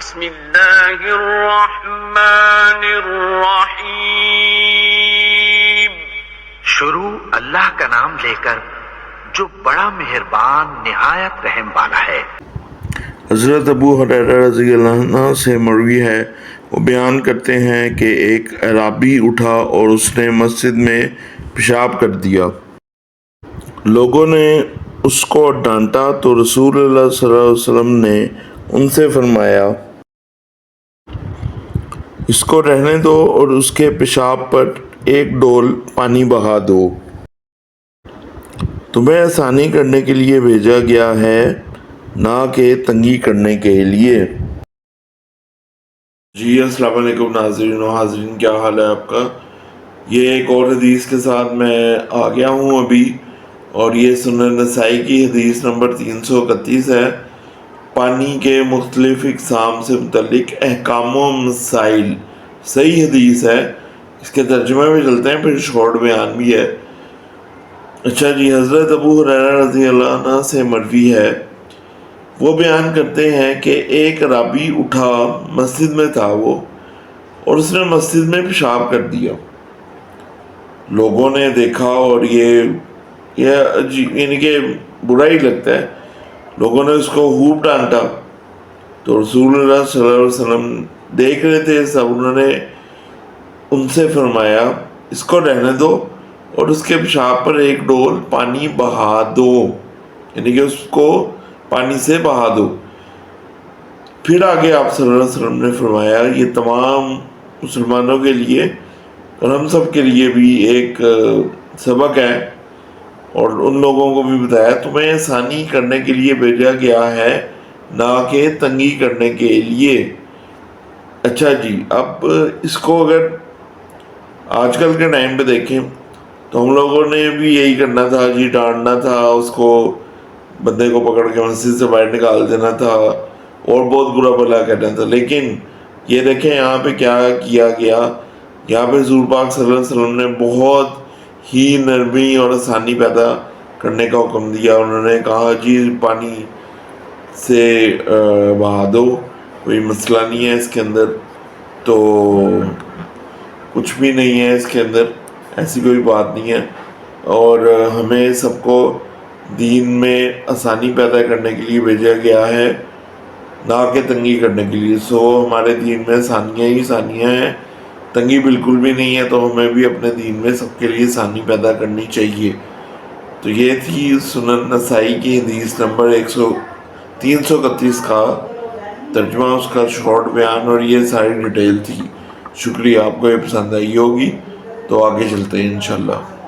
بسم الله الرحمن الرحيم. شروع اللہ کا نام لے کر جو بڑا مہربان نہایت رحم والا ہے۔ حضرت ابو حریرہ رضی اللہ عنہ سے مروی ہے۔ وہ بیان کرتے ہیں کہ ایک عرابی اٹھا اور اس نے مسجد میں پیشاب کر دیا۔ لوگوں نے اس کو ڈانٹا تو رسول اللہ صلی اللہ علیہ وسلم نے ان سے فرمایا اس کو رہنے دو اور اس کے پیشاب پر ایک ڈول پانی بہا دو۔ تمہیں آسانی کرنے کے لیے بھیجا گیا ہے نہ کہ تنگی کرنے کے لیے۔ جی السلام علیکم، ناظرین و حاضرین، کیا حال ہے آپ کا؟ یہ ایک اور حدیث کے ساتھ میں آ گیا ہوں ابھی اور یہ سنن نسائی کی حدیث نمبر تین سو اکتیس ہے۔ پانی کے مختلف اقسام سے متعلق احکام و مسائل۔ صحیح حدیث ہے۔ اس کے ترجمے میں چلتے ہیں، پھر شارٹ بیان بھی ہے۔ اچھا جی حضرت ابو حریرہ رضی اللہ عنہ سے مروی ہے۔ وہ بیان کرتے ہیں کہ ایک رابی اٹھا مسجد میں تھا وہ، اور اس نے مسجد میں پیشاب کر دیا۔ لوگوں نے دیکھا اور یہ یہ یعنی کہ برا ہی لگتا ہے۔ لوگوں نے اس کو خوب ڈانٹا۔ تو رسول اللہ صلی اللہ علیہ وسلم دیکھ رہے تھے، سب انہوں نے ان سے فرمایا، اس کو رہنے دو اور اس کے پیشاب پر ایک ڈول پانی بہا دو۔ یعنی کہ اس کو پانی سے بہا دو۔ پھر آگے آپ صلی اللہ علیہ وسلم نے فرمایا، یہ تمام مسلمانوں کے لیے اور ہم سب کے لیے بھی ایک سبق ہے۔ اور ان لوگوں کو بھی بتایا، تمہیں آسانی کرنے کے لیے بھیجا گیا ہے، نہ کہ تنگی کرنے کے لیے۔ اچھا جی اب اس کو اگر آج کل کے ٹائم پہ دیکھیں، تو ہم لوگوں نے بھی یہی کرنا تھا جی ڈانٹنا تھا، اس کو بندے کو پکڑ کے مسجد سے باہر نکال دینا تھا اور بہت برا بلا کرنا تھا۔ لیکن یہ دیکھیں، یہاں پہ کیا کیا گیا، یہاں پہ حضور پاک صلی اللہ علیہ وسلم نے بہت ہی نرمی اور آسانی پیدا کرنے کا حکم دیا۔ انہوں نے کہا جی پانی سے بہا دو کوئی مسئلہ نہیں ہے اس کے اندر، تو کچھ بھی نہیں ہے اس کے اندر، ایسی کوئی بات نہیں ہے۔ اور ہمیں سب کو دین میں آسانی پیدا کرنے کے لیے بھیجا گیا ہے، نہ کہ تنگی کرنے کے لیے۔ سو ہمارے دین میں آسانیاں ہی آسانیاں ہیں۔ تنگی بالکل بھی نہیں ہے تو ہمیں بھی اپنے دین میں سب کے لیے آسانی پیدا کرنی چاہیے۔ تو یہ تھی سنن نسائی کی حدیث نمبر ایک سو، تین سو اکتیس کا ترجمہ، اس کا شارٹ بیان اور یہ ساری ڈیٹیل تھی۔ شکریہ، آپ کو یہ پسند آئی ہوگی تو آگے چلتے ہیں انشاءاللہ۔